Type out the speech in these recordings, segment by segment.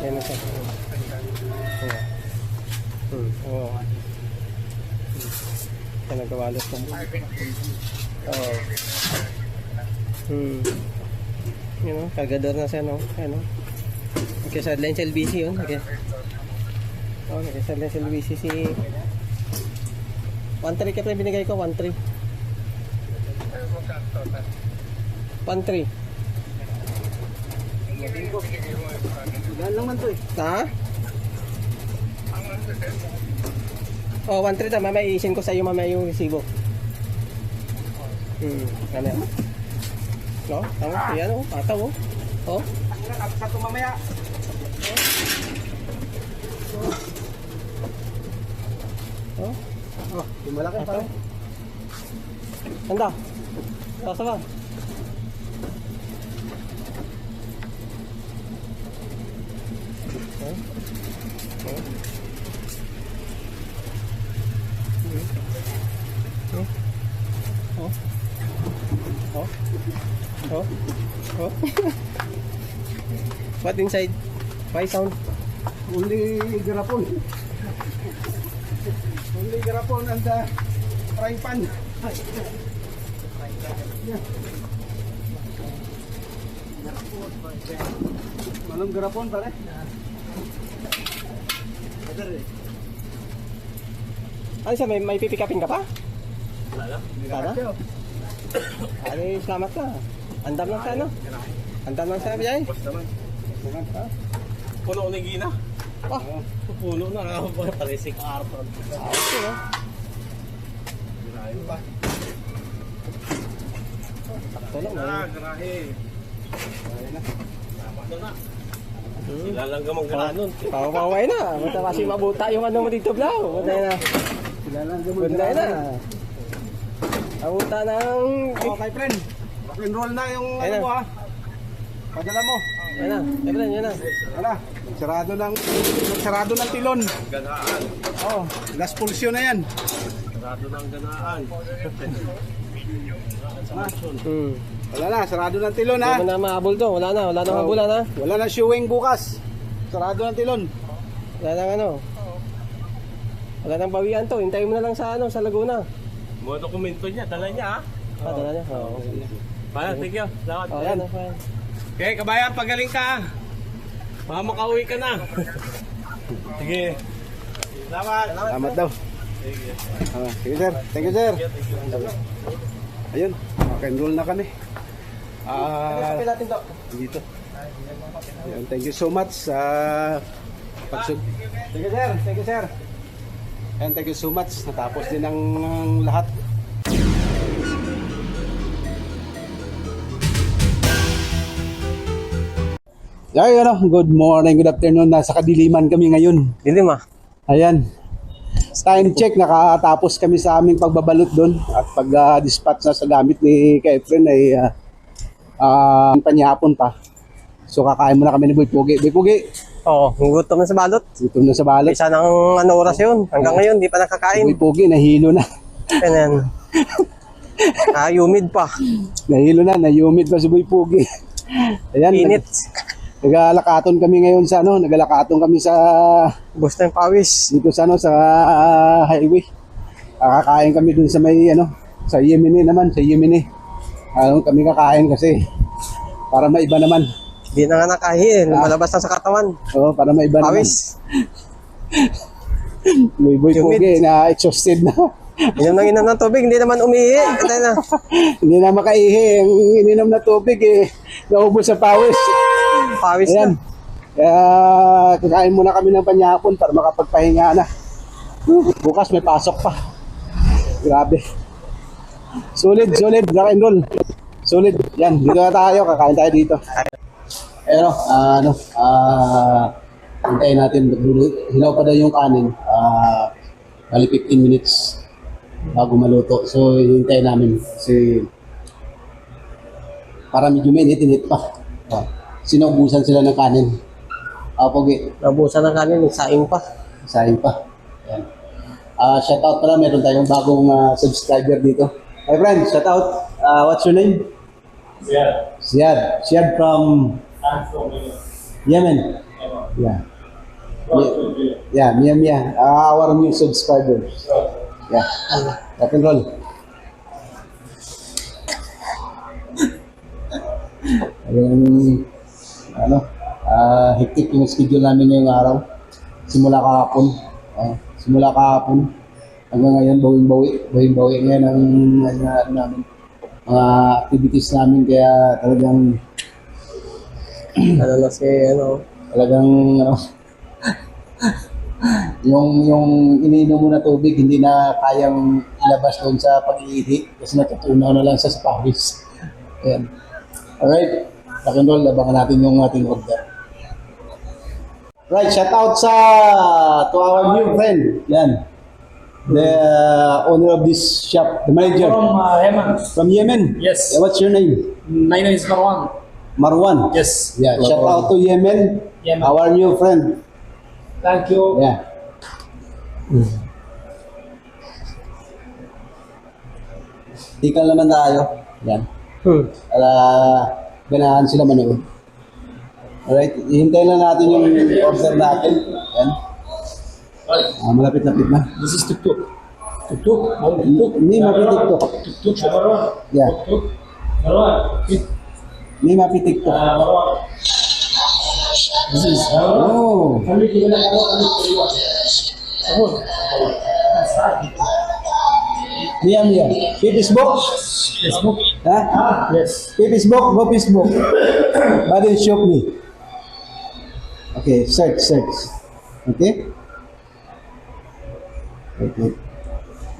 Yan na siya. Oo. Hmm. Oo. Hmm. Yan nagkawalot na. Oo. Hmm. Yun o, kagador na siya no. Ano? Okay, sa line sa LBC yun. Okay. Oh, okay, sa LBC si 1-3 ka yung binigay ko, 1-3. 1-3. Yan lang man to eh. Ha? Oh, 1-3 ta. Mamaya iisin ko sa iyo mamaya yung resibo. Hmm, ano? No? Tama, yan oh. Ataw oh. Oh, Tapos mamaya. oh. Oh, yung malaki pa. Handa. Tasa ba? Oh. Oh. Hmm. Oh. Oh. Oh. What inside? Why sound? Only garapon. Only garapon and the frying pan. Manong garapon pare. Ano siya? May, may pipikapin ka pa? Wala. Wala? Salamat ka. Andam lang sa ano? Andam lang sa biyay. Puno ni Gina. Ah, Puno na nga ako parisik arpon. ayos yun ah. Sakto lang. Ah, ah. grahe. Tama na. Sila lang gamang gananon. Pawaway na. Basta kasi mabuta yung ano mo dito, Blau. Butay na. Sila lang gamot. Butay na. Mabuta ng... Oh, my friend. Rock and roll na yung ano na. mo ha. Padala mo. Yan na. Yan yan na. Wala. Sarado ng sarado ng tilon. Ganaan. Oh, last pulsyon na yan. Sarado ng ganaan. Hmm. Wala na, sarado ng tilon ha. mo na mahabol to. Wala na. Wala na Oh. mabulan ha. Wala na showing bukas. Sarado ng tilon. Wala na ano. Wala nang bawian to. Hintayin mo na lang sa ano, sa Laguna. Mga dokumento niya, dala niya ah. Ah, dala niya. Oo. Para, thank you. Salamat. Oh, yan. okay. Kabayan, pagaling ka. Baka makauwi ka na. Sige. Salamat. Salamat daw. Sige. Ah, sige sir. Thank you sir. Ayun, rock and roll na kami. Ah, to. dito. Ayun, thank you so much sa pagsug. Thank you sir. Thank you sir. Ayun, thank you so much. Natapos din ang ang lahat. Ay, ano, good morning, good afternoon. Nasa kadiliman kami ngayon. Hindi ma. Ayan. Time check, nakatapos kami sa aming pagbabalot doon at pag-dispatch na sa gamit ni Kefren ay uh, uh, panyapon pa. So kakain muna kami ni Boy Pugi. Boy Pugi, Oo, gutom na sa balot. gutom na sa balot. Isa ng ano oras yun. Hanggang ngayon, di pa nakakain. Boy Pugi, nahilo na. Yan yan. Ah, humid pa. Nahilo na, nayumid pa si Boy Pugi. Ayan, Init. Nag, nagalakaton kami ngayon sa ano, nagalakaton kami sa yung pawis. dito sa ano sa ah, highway. Kakakain kami dun sa may ano, sa Yemeni naman, sa Yemeni. Ano kami kakain kasi para maiba naman. Di na nga nakahin. Malabas na sa katawan. Oo, para maiba naman. Pawis. Boy pogi na exhausted na. Inom nang inom ng tubig. Hindi naman umihi. Patay na. Hindi na makaihi. Ang ininom na tubig eh. Naubos sa pawis. Pawis Ayan. na. Kaya kakain muna kami ng panyapon para makapagpahinga na. Bukas may pasok pa. Grabe. Solid, solid, rock and roll. Solid. Yan, dito na tayo. Kakain tayo dito. Pero, ah, ano, ah, hintayin natin. Hilaw pa daw yung kanin. Ah, bali 15 minutes bago maluto. So, hintayin namin. Kasi, para medyo mainit, init pa. Ah, sinubusan sila ng kanin. Ah, pogi. Nabusan ng kanin. Saing pa. Sayang pa. Ayan. Ah, shout out pala, meron tayong bagong ah, subscriber dito. My friend, shout out. Ah, what's your name? Yeah. Siad. Siad from Yemen. Yeah. Yeah, Mia Mia. Uh, our new subscribers. Yeah. Rock and roll. Ayun, ano, ah hectic yung schedule namin ngayong araw. Simula kahapon. Ah, simula kahapon. Hanggang ngayon, bawing-bawi. Bawing-bawi ngayon ang ano namin. Mga activities namin kaya talagang Ano na si, ano, talagang ano yung yung iniinom mo na tubig hindi na kayang ilabas doon sa pag-iihi kasi natutunaw na lang siya sa pawis. Ayan. Alright. Rock and roll, abangan natin yung ating order. Right, shout out sa to our new friend. Yan. The uh, owner of this shop, the manager From uh, Yemen. from Yemen. Yes. Yeah, what's your name? My name is Marwan. Marwan. Yes. Yeah, shout out to Yemen, Yemen. our new friend. Thank you. Yeah. Tikal naman tayo. Yan. hmm. Para ganahan sila manood. Alright, ihintayin lang natin yung order natin. Yan. Ah, malapit-lapit na. This is. Tuk-tuk. How tuk-tuk? Hindi mapitik to. Tuk-tuk siya, Marwan. Yeah. Tuk-tuk. Marwan. Hindi mapitik to. Uh, Marwan. This is Marwan. Oh. Kami kita na ako, kami kaliwa. Marwan. Mia Mia. Facebook? Facebook. Ha? Yes. Facebook? Go Facebook. But then show me. Okay, search, search. Okay? Okay.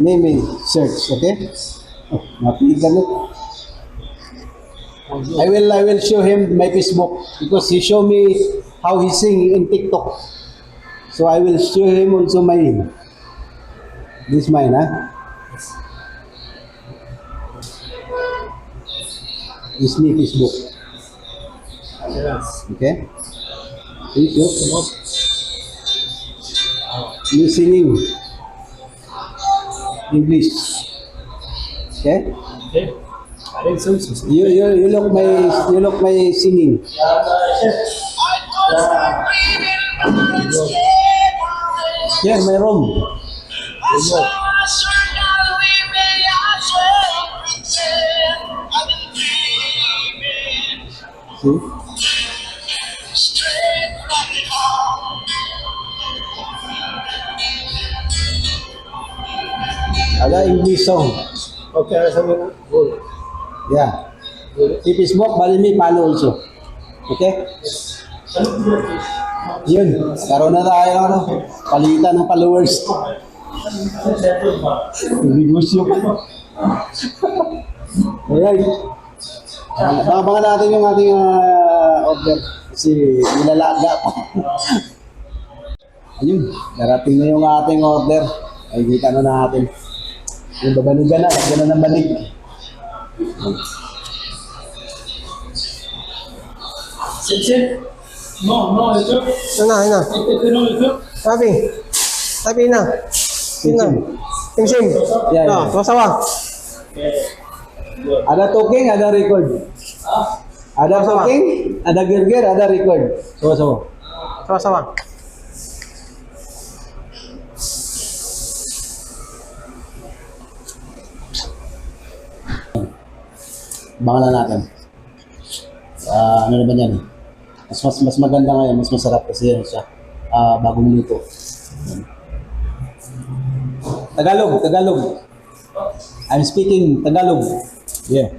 Mimi, search, okay? Oh, mapigan na. I will I will show him my Facebook because he show me how he sing in TikTok. So I will show him also my this mine, huh? This me Facebook. Okay? Thank you. Me singing English. Okay? Okay. I think so. so. You you you look my you look my singing. Yeah, my room. See? Ada English song. Okay, I have a goal. Yeah. Si Facebook, bali me follow also. Okay? Yun, karoon na tayo ano, palitan ng followers. Negosyo pa. Alright. Abangan natin yung ating ah, order kasi nilalaga pa. Ayun, darating na yung ating order. Ay, kita na natin. Yung babanigan na, lagyan na ng banig. Sit, sit. No, no, ito. Ano na, ano na. Ito, no, ito. Sabi. Sabi na. Sabi na. Sim sim. Yeah, Ah, yeah. sawa. Ada talking, ada record. Ada talking, ada gerger, ada record. Sama-sama. Abangan na natin. Ah, ano naman yan? Mas, mas, mas maganda ngayon, mas masarap kasi yan siya. Ah, bagong luto. Tagalog, Tagalog. I'm speaking Tagalog. Yeah.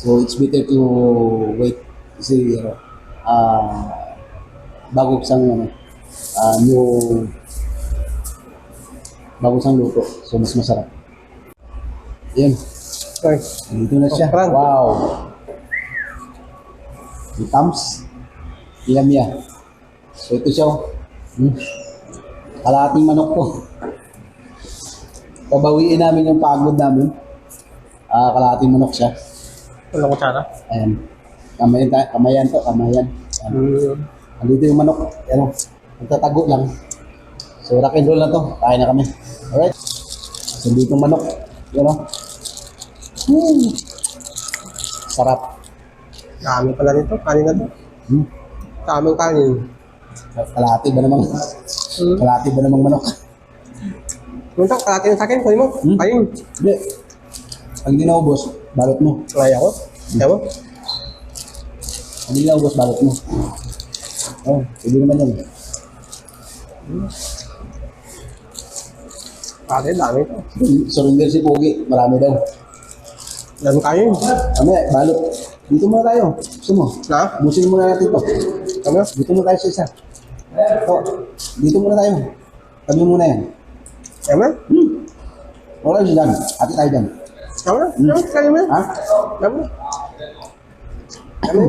So it's better to wait kasi ah bago sang ano, ah new bago sang luto. So mas masarap. Yan. Okay. Dito na siya. Oh, Frank. Wow. Itams. Yum ya. So ito siya. oh. Hmm. Kalahating manok po. Pabawiin namin yung pagod namin. Ah, kalahating manok siya. Walang kutsara. Ayan. Kamayan, ta- kamayan to, kamayan. Ayan. Hmm. Andito yung manok. Ano, nagtatago lang. So, rock and roll na to. Kain na kami. Alright. So, dito yung manok. Yan o. Hmm. Sarap. Dami pala nito. Kanin na to. Hmm. Tamang kanin. Kalati ba namang, Hmm. kalati ba namang manok? Punta, kalati na sa akin. Kunin mo. Hmm? Kain. Hindi. Pag hindi naubos, balot mo. Kaya ako. Mo? Pag hindi naubos, balot mo. Oh, pwede naman yan. Kalati, dami. Surrender si Pogi, marami daw. Dami kain. Kami, balot. Dito muna tayo. Gusto mo? Na? Busin muna natin to. Ano? Dito muna tayo sa isa. Ito. Dito muna tayo. Tabi muna yan. Mo? Hmm. Wala siya dyan. Ate tayo dyan. Kaya mo? Kaya mo? Kaya mo? Ha? Kaya mo? Kaya mo?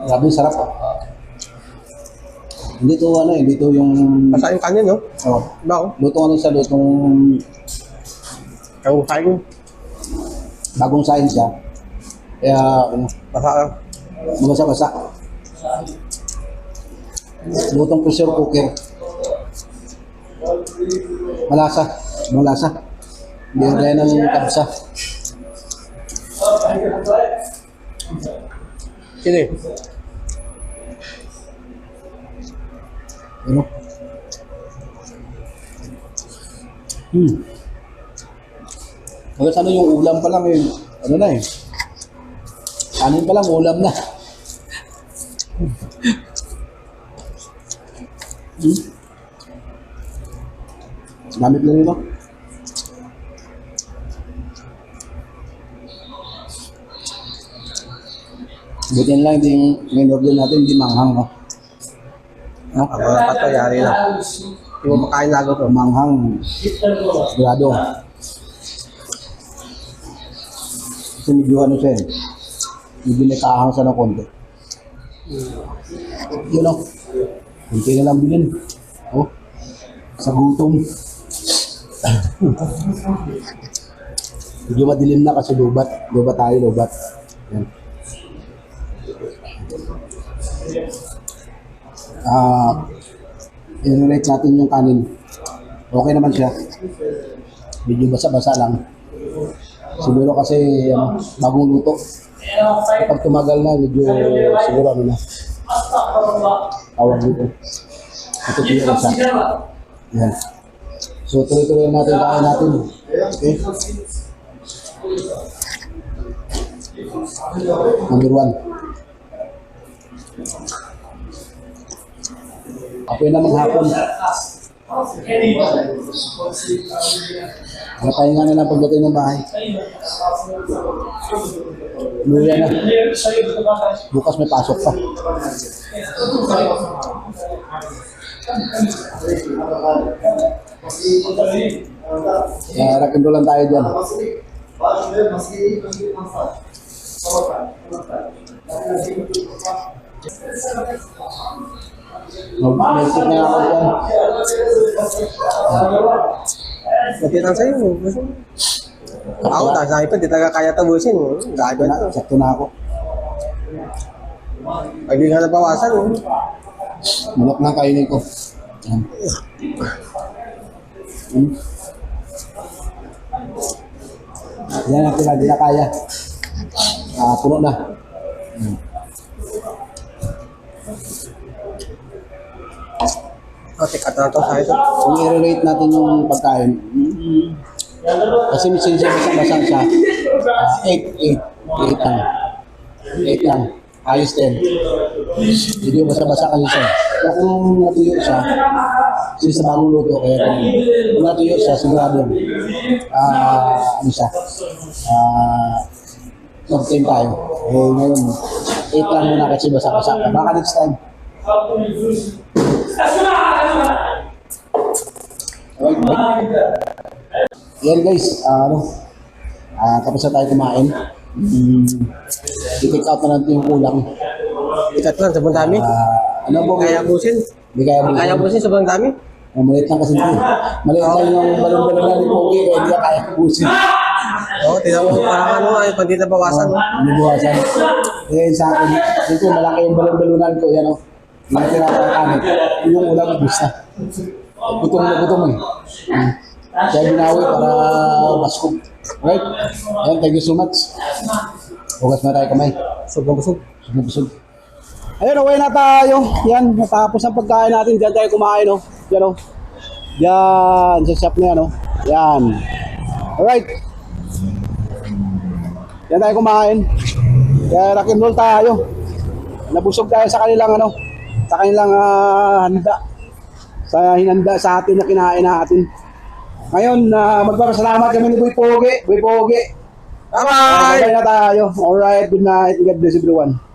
Grabe, sarap. Hindi to ano eh, hindi to yung... Pasa yung kanin, no? Oh, Ba, oh. lutong ano sa lutong mo kain. bagong science siya. Kaya, ano, Pasa. mabasa-basa. Lutong pressure cooker. Malasa. Malasa. Hindi yung kaya ng kabsa. Sini. Ano? Hmm. Hanggang ano yung ulam pa lang eh. Ano na eh. Kanin pa lang, ulam na. hmm. Gamit lang ito. Buti lang, hindi yung main order natin, hindi manghang. No? No? Ako na pato, yari na. Hindi mo makain lago to. Manghang. Sigurado. Kasi medyo ano siya eh. Medyo may kahang siya ng konti. Yun o. Kunti na lang bilhin. Oh. Sa gutom. Medyo madilim na kasi lubat. Lubat tayo, lubat. Yan. Ah, i-relate natin yung kanin. Okay naman siya. Medyo basa-basa lang. Siguro kasi ano, bagong luto. Kapag tumagal na, medyo siguro ano na. Tawag dito. Ito siya. Yan. So tuloy-tuloy natin kain natin. Okay? Number one. Ako yun namang hapon. Napahinga na lang pagdating ng bahay. Luya na. Bukas may pasok pa. Kaya rock and roll lang tayo dyan. Mag-message na ako dyan. Nakita sa'yo. gusto mo. Ako, ta sa iPad, di talaga kaya tabusin. Sa Sakto iPad na, to. sakto na ako. Pag di ka nabawasan, oh. Manok na kainin ko. Yan. Hmm. Yan na, di na kaya. Ah, puno na. Hmm. Oh, tikat na to sa ito. Kung i-relate natin yung pagkain, mm, kasi minsan siya basa-basa siya, 8, 8, 8 lang. 8 lang. Ayos din. Hindi basa-basa kasi siya. Pero kung natuyo siya, kasi sa bagong luto, kaya kung, natuyo siya, sigurado, ah, ano siya, ah, mag-time tayo. Eh, ngayon, 8 lang muna kasi basa-basa. Baka next time. Okay. Yan guys, ah, ano, ah, tapos na tayo kumain. Mm, i-take out na natin yung kulang. Tikat lang, sobrang dami. Ah, ano po? Kaya busin. Hindi kaya mo. Kaya busin, sobrang dami. Oh, maliit lang kasi ito. Maliit lang yung balon-balon na ni Pogi, kaya hindi kaya kubusin. Oo, tingnan mo, parang ano, ay, pag di nabawasan, oh. Binuwasan. Kaya yun sa akin, dito malaki yung balon-balunan ko, yan o. Yung tinatawag kanin. Yun yung ulam, gusto. Gutom na gutom eh. Mm. Kaya binawi para maskog. Right? Ayan, thank you so much. Hugas na tayo kamay. Sobrang busog. Busog busog. Ayun, away na tayo. Yan, natapos ang pagkain natin. Diyan tayo kumain, no? Yan, no? Yan, sa shop na yan, no? Yan. Alright. Yan tayo kumain. Kaya rock and roll tayo. Nabusog tayo sa kanilang, ano? Sa kanilang ah, handa. Sa hinanda sa atin na kinain natin. Ngayon, uh, magpapasalamat kami ni Boy Pogi. Boy Pogi. Bye-bye! Bye-bye na tayo. Alright, good night. God bless everyone.